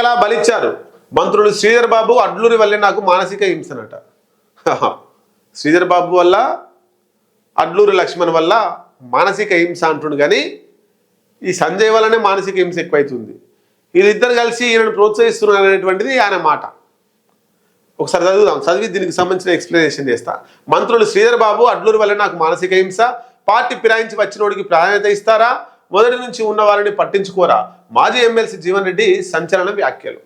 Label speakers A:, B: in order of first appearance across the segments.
A: మేకలా బలిచ్చారు. మంత్రులు శ్రీధర్ బాబు అడ్లూరి వల్లే నాకు మానసిక హింసనట. శ్రీధర్ బాబు వల్ల అడ్లూరి లక్ష్మణ్ వల్ల మానసిక హింస అంటుండు కానీ ఈ సంజయ్ వల్లనే మానసిక హింస ఎక్కువైతుంది. వీళ్ళిద్దరు కలిసి ఈయనను ప్రోత్సహిస్తున్నారు అనేటువంటిది ఆయన మాట. ఒకసారి చదువుదాం. చదివి దీనికి సంబంధించిన ఎక్స్ప్లెనేషన్ చేస్తా. మంత్రులు శ్రీధర్ బాబు అడ్లూరి వల్ల నాకు మానసిక హింస. పార్టీ ఫిరాయించి వచ్చినోడికి ప్రాధాన్యత ఇస్తారా? మొదటి నుంచి ఉన్న వారిని పట్టించుకోరా? మాజీ ఎమ్మెల్సీ జీవన్ రెడ్డి సంచలన వ్యాఖ్యలు.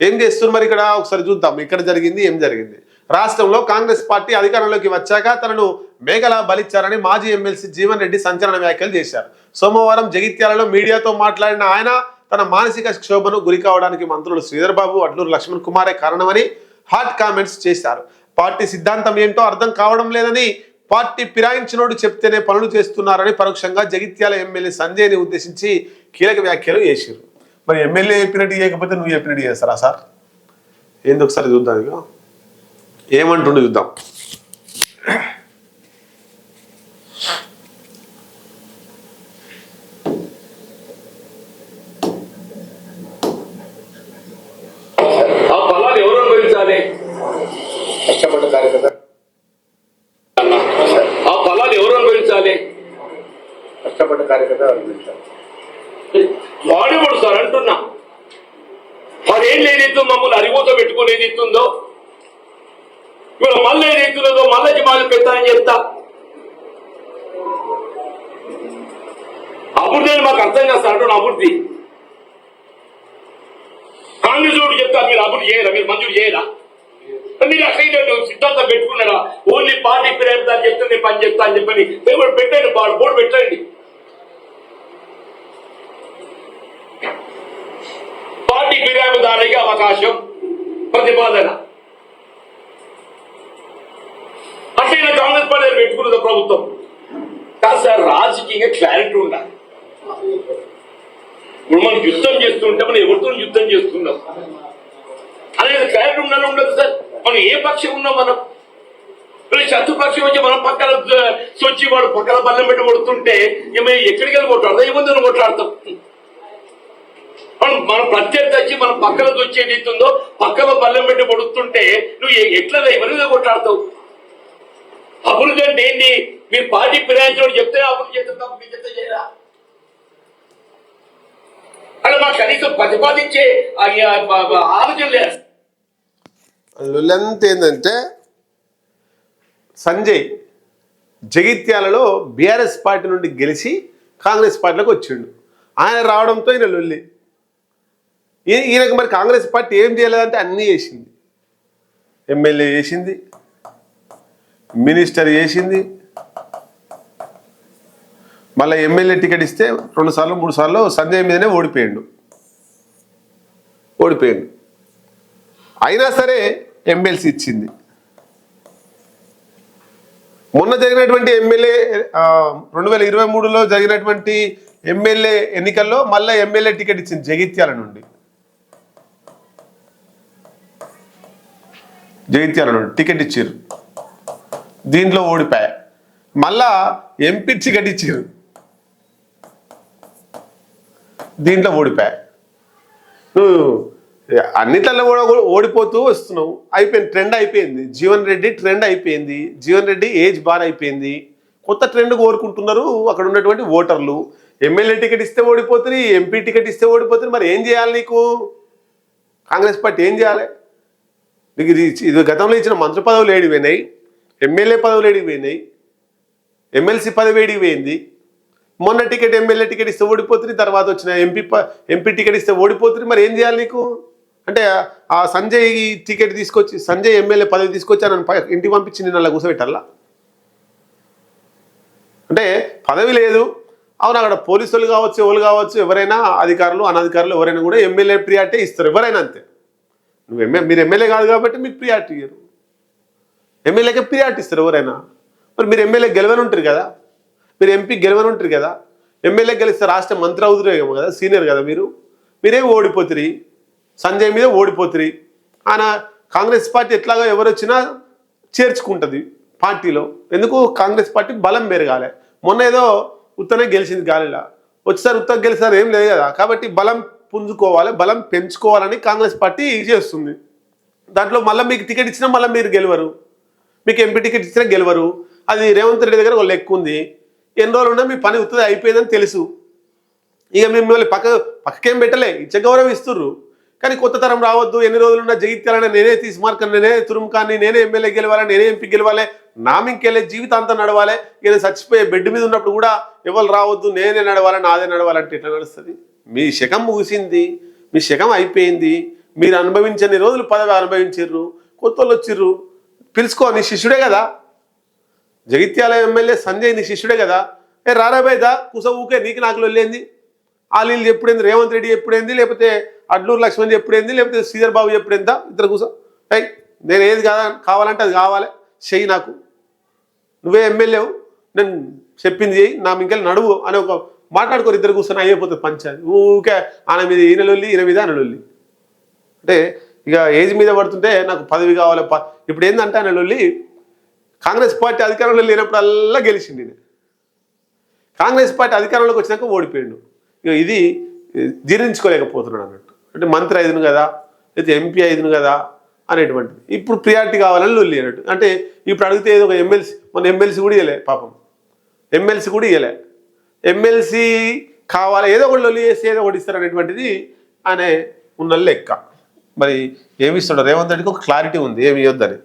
A: ఏం చేస్తున్నారు మరి ఇక్కడ? ఒకసారి చూద్దాం. ఇక్కడ జరిగింది ఏం జరిగింది? రాష్ట్రంలో కాంగ్రెస్ పార్టీ అధికారంలోకి వచ్చాక తనను మేఘలా బలిచ్చారని మాజీ ఎమ్మెల్సీ జీవన్ రెడ్డి సంచలన వ్యాఖ్యలు చేశారు. సోమవారం జగిత్యాలలో మీడియాతో మాట్లాడిన ఆయన తన మానసిక క్షోభను గురి కావడానికి మంత్రులు శ్రీధర్బాబు అడ్లూరు లక్ష్మణ్ కుమారే కారణమని హాట్ కామెంట్స్ చేశారు. పార్టీ సిద్ధాంతం ఏంటో అర్థం కావడం లేదని పార్టీ ఫిరాయించినోడు చెప్తేనే పనులు చేస్తున్నారని పరోక్షంగా జగిత్యాల ఎమ్మెల్యే సంజయ్ని ఉద్దేశించి కీలక వ్యాఖ్యలు చేశారు మరి ఎమ్మెల్యే చెప్పినట్టు చేయకపోతే నువ్వు చెప్పినట్టు చేస్తారా సార్? ఏంది ఒకసారి చూద్దాం ఇక ఏమంటుండు చూద్దాం.
B: ఆ ఎవరు అనుభవించాలి?
C: కష్టపడ్డ కార్యకర్త. కార్యకర్త
B: వాడేవాడు సార్ అంటున్నా? పదేళ్ళు ఏదైతే మమ్మల్ని అరిగూత పెట్టుకుని ఏది ఇస్తుందో ఇవాళ మళ్ళీ ఏదైతున్నదో మళ్ళీ మాలు పెడతానని చెప్తా? అభివృద్ధి అని మాకు అర్థం కాదు అంటున్నా అభివృద్ధి కాంగ్రెస్ వాడు చెప్తా మీరు అభివృద్ధి చేయరా? మీరు మంజూరు చేయరా? మీరు అక్కడ సిద్ధాంతం పెట్టుకున్నారా ఓన్లీ పార్టీ పేరు అని చెప్తే నేను పని చెప్తా అని చెప్పని పెట్టండి బోర్డు పెట్టండి. పార్టీ ఫిర్యాదుదారునికి అవకాశం ప్రతిపాదన. అంటే కాంగ్రెస్ పార్టీ పెట్టుకున్నది ప్రభుత్వం. కాదు సార్ రాజకీయంగా క్లారిటీ ఉండాలి. ఇప్పుడు మనం యుద్ధం చేస్తుంటే మనం ఎవరితో యుద్ధం చేస్తున్నాం? అనేది క్లారిటీ ఉండాలి ఉండదు సార్. మనం ఏ పక్షం ఉన్నాం మనం? శత్రుపక్షం వచ్చి మనం పక్కన సొచ్చి వాడు పక్కన బల్లం పెట్టి కొడుతుంటే ఎక్కడికి వెళ్ళి కొట్లాడతాం? ఏముందని కొట్లాడతాం మనం మన ప్రత్యర్థి వచ్చి మనం పక్కన వచ్చేది అవుతుందో పక్కన బల్లం పెట్టి పడుతుంటే నువ్వు ఎ- ఎట్లా ఎవరిగా కొట్లాడతావు? అభివృద్ధి అంటే ఏంటి మీరు పార్టీ ఫిరాయించడం చెప్తే అభివృద్ధి చేస్తే మీరు చెప్తే చేయరా? అలా మాకు కనీసం ప్రతిపాదించే ఆలోచన లేదు.
A: లొల్లంత ఏంటంటే సంజయ్ జగిత్యాలలో బీఆర్ఎస్ పార్టీ నుండి గెలిచి కాంగ్రెస్ పార్టీలోకి వచ్చిండు. ఆయన రావడంతో ఈయన లొల్లి. ఈయనకు మరి కాంగ్రెస్ పార్టీ ఏం చేయలేదంటే అన్నీ చేసింది. ఎమ్మెల్యే చేసింది మినిస్టర్ చేసింది. మళ్ళీ ఎమ్మెల్యే టికెట్ ఇస్తే రెండు సార్లు మూడు సార్లు సంజయ్ మీదనే ఓడిపోయాడు. ఓడిపోయాడు. అయినా సరే ఎమ్మెల్సీ ఇచ్చింది. మొన్న జరిగినటువంటి ఎమ్మెల్యే రెండు వేల ఇరవై మూడులో జరిగినటువంటి ఎమ్మెల్యే ఎన్నికల్లో మళ్ళీ ఎమ్మెల్యే టికెట్ ఇచ్చింది జగిత్యాల నుండి. జగిత్యాల టికెట్ ఇచ్చారు. దీంట్లో ఓడిపోయా. మళ్ళా ఎంపీ టికెట్ ఇచ్చారు. దీంట్లో ఓడిపోయా. నువ్వు అన్నిట్లలో కూడా కూడా ఓడిపోతూ వస్తున్నావు. అయిపోయింది. ట్రెండ్ అయిపోయింది. జీవన్ రెడ్డి ట్రెండ్ అయిపోయింది. జీవన్ రెడ్డి ఏజ్ బార్ అయిపోయింది. కొత్త ట్రెండ్ కోరుకుంటున్నారు అక్కడ ఉన్నటువంటి ఓటర్లు. ఎమ్మెల్యే టికెట్ ఇస్తే ఓడిపోతుంది ఎంపీ టికెట్ ఇస్తే ఓడిపోతుంది. మరి ఏం చేయాలి నీకు? కాంగ్రెస్ పార్టీ ఏం చేయాలి? నీకు ఇది ఇది గతంలో ఇచ్చిన మంత్రి పదవులు ఏడికి పోయినాయి ఎమ్మెల్యే పదవులు ఏడికి పోయినాయి ఎమ్మెల్సీ పదవి ఏడికి పోయింది. మొన్న టికెట్ ఎమ్మెల్యే టికెట్ ఇస్తే ఓడిపోతుంది తర్వాత వచ్చిన ఎంపీ ఎంపీ టికెట్ ఇస్తే ఓడిపోతుంది మరి ఏం చేయాలి నీకు? అంటే ఆ సంజయ్ టికెట్ తీసుకొచ్చి సంజయ్ ఎమ్మెల్యే పదవి తీసుకొచ్చి నన్ను ఇంటికి పంపించి నేను అలా కూర్చోబెట్టాలా అంటే పదవి లేదు. అవును అక్కడ పోలీసులు కావచ్చు ఎవరు కావచ్చు ఎవరైనా అధికారులు అనధికారులు ఎవరైనా కూడా ఎమ్మెల్యే ప్రియారిటీ ఇస్తారు. ఎవరైనా అంతే. నువ్వు ఎమ్మె మీరు ఎమ్మెల్యే కాదు కాబట్టి మీకు ప్రియారిటీ ఇయ్యరు. ఎమ్మెల్యేకే ప్రియారిటీ ఇస్తారు ఎవరైనా. మరి మీరు ఎమ్మెల్యే గెలవని ఉంటారు కదా. మీరు ఎంపీ గెలవని ఉంటారు కదా. ఎమ్మెల్యే గెలిస్తే రాష్ట్ర మంత్రి అవుతురేమో కదా సీనియర్ కదా మీరు. మీరేం ఓడిపోతురి? సంజయ్ మీద ఓడిపోతురి. ఆయన కాంగ్రెస్ పార్టీ ఎట్లాగో ఎవరు వచ్చినా చేర్చుకుంటుంది పార్టీలో. ఎందుకు? కాంగ్రెస్ పార్టీ బలం పెరగాలి. మొన్న ఏదో ఉత్తనే గెలిచింది గాలిలా. వచ్చేసారి ఉత్తర గెలిచారు ఏం లేదు కదా. కాబట్టి బలం పుంజుకోవాలి బలం పెంచుకోవాలని కాంగ్రెస్ పార్టీ చేస్తుంది. దాంట్లో మళ్ళీ మీకు టికెట్ ఇచ్చినా మళ్ళీ మీరు గెలవరు. మీకు ఎంపీ టికెట్ ఇచ్చినా గెలవరు. అది రేవంత్ రెడ్డి దగ్గర ఒక లెక్క ఉంది. ఎన్ని రోజులు ఉన్నా మీ పని ఉత్తది అయిపోయిందని తెలుసు. ఇక మిమ్మల్ని పక్క పక్కకేం పెట్టలే ఇచ్చే గౌరవం ఇస్తుర్రు. కానీ కొత్త తరం రావద్దు ఎన్ని రోజులున్నా జగిత్యాలని నేనే తీసుమార్కని నేనే తురుముకాన్ని నేనే ఎమ్మెల్యే గెలవాలి నేనే ఎంపీ గెలవాలి నా మింకెళ్ళే జీవితాంతం నడవాలి. ఏదైనా చచ్చిపోయే బెడ్ మీద ఉన్నప్పుడు కూడా ఎవరు రావద్దు నేనే నడవాలి నాదే నడవాలంటే ఎట్లా నడుస్తుంది? మీ శకం ముగిసింది మీ శకం అయిపోయింది మీరు అనుభవించని రోజులు పదవి అనుభవించారు కొత్త వాళ్ళు వచ్చిర్రు పిలుచుకో నీ శిష్యుడే కదా. జగిత్యాల ఎమ్మెల్యే సంజయ్ నీ శిష్యుడే కదా. ఏ రారాబేదా కుస ఊకే నీకు నాకు వెళ్ళేంది ఆలీలు ఎప్పుడైంది? రేవంత్ రెడ్డి ఎప్పుడైంది? లేకపోతే అడ్లూరు లక్ష్మణ్ ఎప్పుడైంది? లేకపోతే శ్రీధర్ బాబు ఎప్పుడైందా? ఇద్దరు కుస. అయ్యి నేను ఏది కాదా కావాలంటే అది కావాలి. చెయ్యి నాకు. నువ్వే ఎమ్మెల్యేవు. నేను చెప్పింది చెయ్యి నా ఇంకెళ్ళి నడువు అని ఒక మాట్లాడుకోరు ఇద్దరు కూర్చొని అయిపోతుంది పంచాయతీ ఊకే ఆయన మీద ఈయన లొల్లి ఈయన మీద అనలొల్లి అంటే ఇక ఏజ్ మీద పడుతుంటే నాకు పదవి కావాలి ఇప్పుడు ఏంటంటే ఆయన లొల్లి కాంగ్రెస్ పార్టీ అధికారంలో లేనప్పుడల్లా గెలిచింది కాంగ్రెస్ పార్టీ అధికారంలోకి వచ్చినాక ఓడిపోయిండు. ఇక ఇది జీర్ణించుకోలేకపోతున్నాడు అన్నట్టు. అంటే మంత్రి ఐదును కదా లేకపోతే ఎంపీ ఐదును కదా అనేటువంటిది. ఇప్పుడు ప్రియారిటీ కావాలని లొల్లి అన్నట్టు. అంటే ఇప్పుడు అడిగితే ఏదో ఒక ఎమ్మెల్సీ మన ఎమ్మెల్సీ కూడా ఇవ్వలే పాపం. ఎమ్మెల్సీ కూడా ఇవ్వలే ఎమ్మెల్సీ కావాలి ఏదో ఒకటి లొల్లి చేసి ఏదో ఒకటి ఇస్తారు అనేటువంటిది ఆయన ఉన్న లెక్క. మరి ఏమి ఇస్తాడు రేవంత్ రెడ్డికి ఒక క్లారిటీ ఉంది ఏమి ఇవ్వద్దని.